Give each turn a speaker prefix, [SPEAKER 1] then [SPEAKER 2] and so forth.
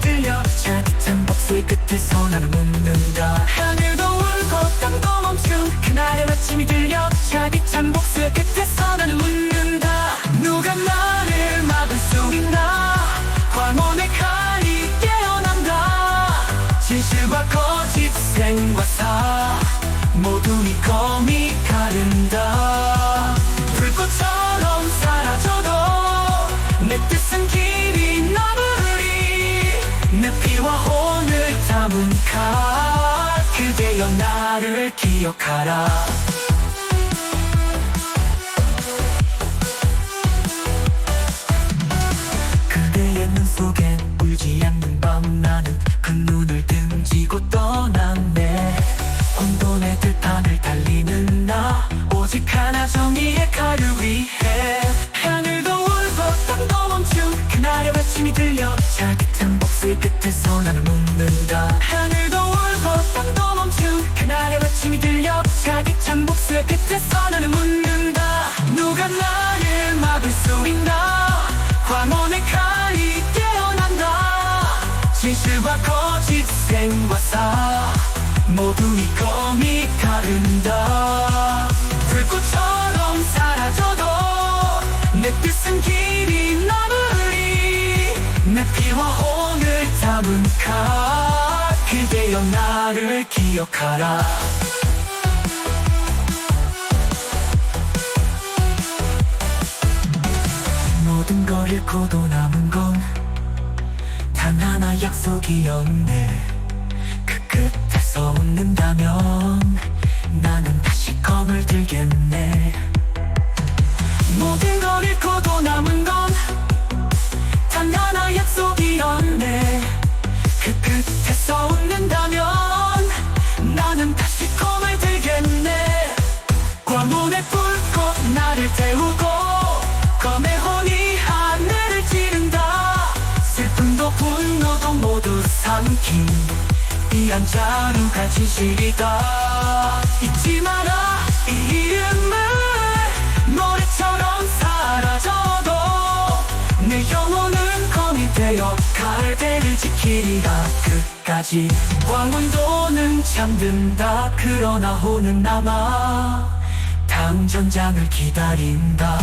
[SPEAKER 1] 들려. 차디찬 목소리 끝에서 나는 묻는 칼 그대여 나를 기억하라. 그대의 눈 속엔 울지 않는 밤 나는 그 눈을 등지고 떠났네. 혼돈의 들판을 달리는 나 오직 하나 정의의 칼을 위해. 하늘도 울고 땅도 멈춘 그날의 외침이 들려 차깃한 목소리 끝에서 나는 묻 수 있나 광원의 칼이 깨어난다. 진실과 거짓 생과 사 모두 이 검이 가른다. 불꽃처럼 사라져도 내 뜻은 길이 남으리 내 피와 혼을 담은 칼 그대여 나를 기억하라 잃고도 남은 건 단 하나 약속이었네. 그 끝에서 웃는다면 나는 다시 검을 들겠네. 모든 걸 잃고도 남은 건 단 하나 약속이었네. 그 끝에서 웃는다면 나는 다시 검을 들겠네. 광문의 불꽃 나를 태우고 이한 자루가 진실이다 잊지 마라 이 이름을 노래처럼 사라져도 내 영혼은 검이 되어 갈대를 지키리라. 끝까지 광문도는 잠든다. 그러나 혼은 남아 다음 전장을 기다린다